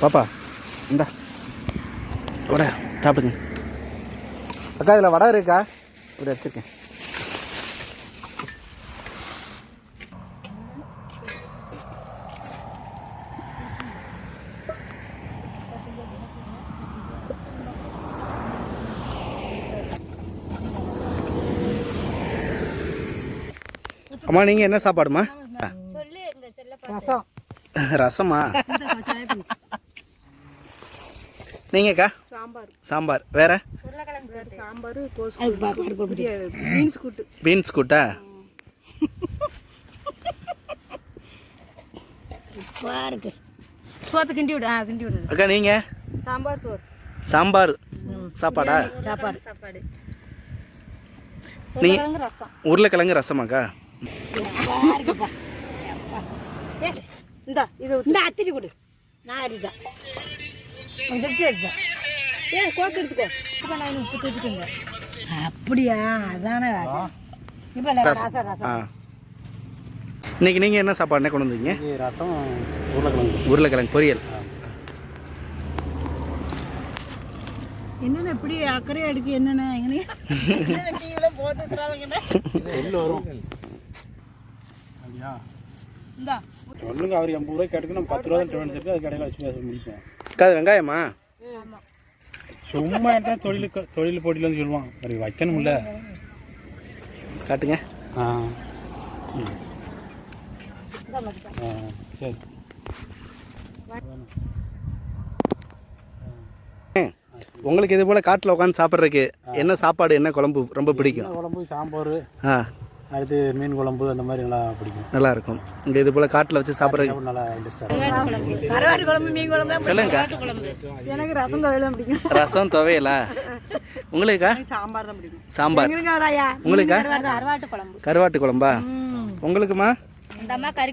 பாப்பா இந்தா. வடை சாப்பிடுங்க. அக்கா இதில் வடை இருக்கா? இப்படி வச்சுருக்கேன். அம்மா நீங்கள் என்ன சாப்பாடுமா ரசம். ரசமா? நீங்கக்கா? சாம்பார். சாம்பார் வேற? உருளைக்கிழங்கு சாம்பார் கோஸ் பீன்ஸ் கூட்டு? பீன்ஸ் கூட்டா இருக்கு சோத்து கிண்டி விடு ஆ கிண்டி விடு. அக்கா நீங்கள் சாம்பார் சோறு. சாம்பார். சாப்பாடா? சாப்பாடு. சாப்பாடு நீ உருளைக்கிழங்கு ரசம். உருளைக்கிழங்கு ரசமாக்கா? ஏ இந்தா இது இந்த அத்திரி கொடு. நான் அடிட்டேன் திருச்சி எடுத்தேன் ஏ கோஸ் எடுத்துக்கோ. நான் உப்பு தூக்கிட்டுங்க அப்படியா? அதானே இப்போ ரசம். ஆ. இன்னைக்கு நீங்கள் என்ன சாப்பாடு என்ன கொண்டு வந்தீங்க? ரசம் உருளைக்கிழங்கு. உருளைக்கிழங்கு பொரியல். என்னென்ன இப்படி அக்கறையா எடுக்கு என்னென்ன? எங்கனே டீவில் போட்டு எள்ளு வரும் அப்படியா இந்தா சொல்லுங்க அவர் எண்பது ரூபாய்க்கு கேட்டுக்கு நம்ம பத்து ரூபா டிஃபன் செட்டு அது கடையில் வச்சு பேச முடிப்போம் அக்கா அது வெங்காயமா? சும்மா என்ன தொழிலுக்கு தொழில் போட்டியில் வந்து சொல்லுவான். சரி வைக்கணும்ல. காட்டுங்க. ஆ. ம். ஆ சரி. உங்களுக்கு இது போல் காட்டில் உட்காந்து சாப்பிட்றதுக்கு என்ன சாப்பாடு என்ன குழம்பு ரொம்ப பிடிக்கும்? குழம்பு? சாம்பார். ஆ. அடுத்து மீன் குழம்பு அந்த மாதிரி நல்லா பிடிக்கும். நல்லா இருக்கும் இங்கே இது போல் காட்டில் வச்சு சாப்பிட்றதுக்கு சாப்பிட நல்லா இன்ட்ரெஸ்டாக கருவாட்டு குழம்பு மீன் குழம்பு தான் சொல்லுங்கக்கா எனக்கு ரசம் துவையல் தான் பிடிக்கும். ரசம் துவையலா? உங்களுக்கா? சாம்பார் தான் பிடிக்கும். சாம்பார். உங்களுக்கா? கருவாட்டு குழம்பு. கருவாட்டு குழம்பா? உங்களுக்குமா? இந்த அம்மா கறி